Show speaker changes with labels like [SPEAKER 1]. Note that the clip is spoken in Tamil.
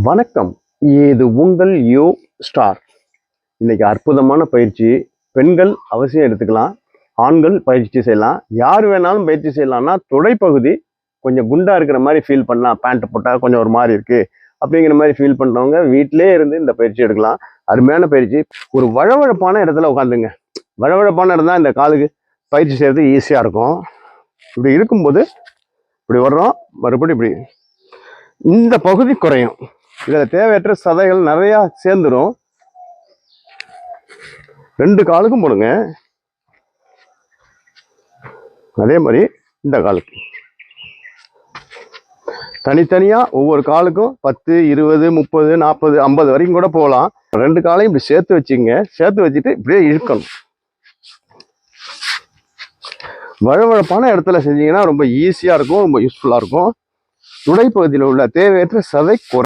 [SPEAKER 1] வணக்கம். இது உங்கள் யோ ஸ்டார். இன்றைக்கி அற்புதமான பயிற்சி. பெண்கள் அவசியம் எடுத்துக்கலாம். ஆண்கள் பயிற்சி செய்யலாம். யார் வேணாலும் பயிற்சி செய்யலாம்னா துடைப்பகுதி கொஞ்சம் குண்டாக இருக்கிற மாதிரி ஃபீல் பண்ணலாம். பேண்ட் போட்டால் கொஞ்சம் ஒரு மாதிரி இருக்குது அப்படிங்கிற மாதிரி ஃபீல் பண்ணுறவங்க வீட்டிலே இருந்து இந்த பயிற்சி எடுக்கலாம். அருமையான பயிற்சி. ஒரு வழவழப்பான இடத்துல உட்காந்துங்க. வழவழப்பான இடம் தான் இந்த காலுக்கு பயிற்சி செய்கிறது ஈஸியாக இருக்கும். இப்படி இருக்கும்போது இப்படி வர்றோம். மறுபடியும் இப்படி. இந்த பகுதி குறையும். இதில் தேவையற்ற சதைகள் நிறையா சேர்ந்துடும் ரெண்டு காலுக்கும் போடுங்க. அதே மாதிரி இந்த காலுக்கு. தனித்தனியாக ஒவ்வொரு காலுக்கும் பத்து இருபது முப்பது நாற்பது ஐம்பது வரைக்கும் கூட போகலாம். ரெண்டு காலையும் இப்படி சேர்த்து வச்சுங்க சேர்த்து வச்சுட்டு இப்படியே இழுக்கணும். வழவழப்பான இடத்துல செஞ்சீங்கன்னா ரொம்ப ஈஸியாக இருக்கும் ரொம்ப யூஸ்ஃபுல்லாக இருக்கும். துடைப்பகுதியில் உள்ள தேவையற்ற சதை குறை